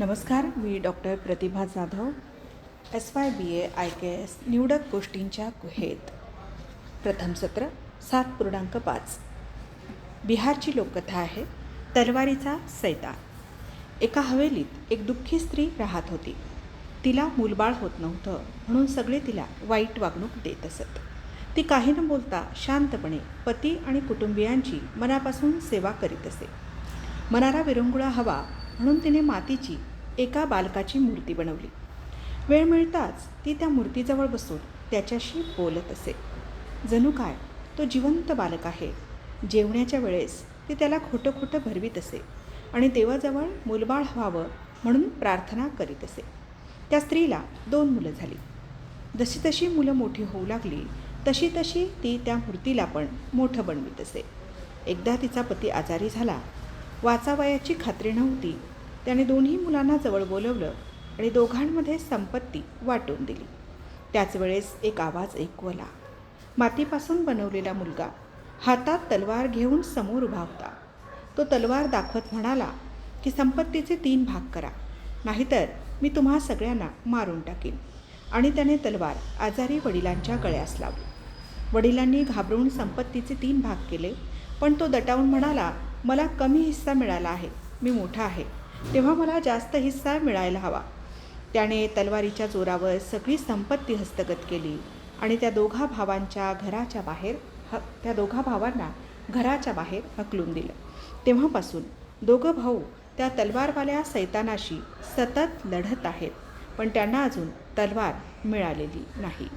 नमस्कार मी doctor Pratibha Jadhav S Y B A I K S निवडक गोष्टींच्या गुहेत. प्रथम सत्र सात पूर्णांक पाच. बिहारची लोककथा आहे तलवारीचा सैतान. एका हवेलीत एक दुःखी स्त्री राहत होती. तिला मूलबाळ होत नव्हतं म्हणून सगळे तिला वाईट वागणूक देत असत. ती काही न बोलता शांतपणे पती आणि कुटुंबियांची मनापासून सेवा करीत असे. मनाला विरंगुळा हवा म्हणून तिने मातीची एका बालकाची मूर्ती बनवली. वेळ मिळताच ती त्या मूर्तीजवळ बसून त्याच्याशी बोलत असे. जणू काय तो जिवंत बालक आहे. जेवण्याच्या वेळेस ती त्याला खोटं खोटं भरवीत असे आणि देवाजवळ मुलबाळ व्हावं म्हणून प्रार्थना करीत असे. त्या स्त्रीला दोन मुलं झाली. जशी तशी मुलं मोठी होऊ लागली तशी तशी ती त्या मूर्तीला पण मोठं बनवीत असे. एकदा तिचा पती आजारी झाला वाचावयाची खात्री नव्हती. त्याने दोन्ही मुलांना जवळ बोलवलं आणि दोघांमध्ये संपत्ती वाटून दिली. त्याच वेळेस एक आवाज ऐकवला. मातीपासून बनवलेला मुलगा हातात तलवार घेऊन समोर उभा होता. तो तलवार दाखवत म्हणाला की संपत्तीचे तीन भाग करा. नाहीतर मी तुम्हा सगळ्यांना मारून टाकीन. आणि त्याने तलवार आजारी वडिलांच्या गळ्यास लावली. वडिलांनी घाबरून संपत्तीचे तीन भाग केले पण तो दटावून म्हणाला मला कमी हिस्सा मिळाला आहे. मी मोठा आहे. तेव्हा मला जास्त हिस्सा मिळायला हवा. त्याने तलवारीच्या जोरावर सगळी संपत्ती हस्तगत केली आणि त्या दोघा भावांच्या घराच्या बाहेर ह त्या दोघा भावांना घराच्या बाहेर हकलून दिलं. तेव्हापासून दोघं भाऊ त्या तलवारवाल्या सैतानाशी सतत लढत आहेत. पण त्यांना अजून तलवार मिळालेली नाही.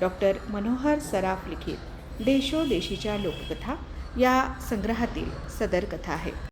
डॉक्टर मनोहर सराफ लिखित देशोदेशीच्या लोककथा या संग्रहातील सदर कथा आहे.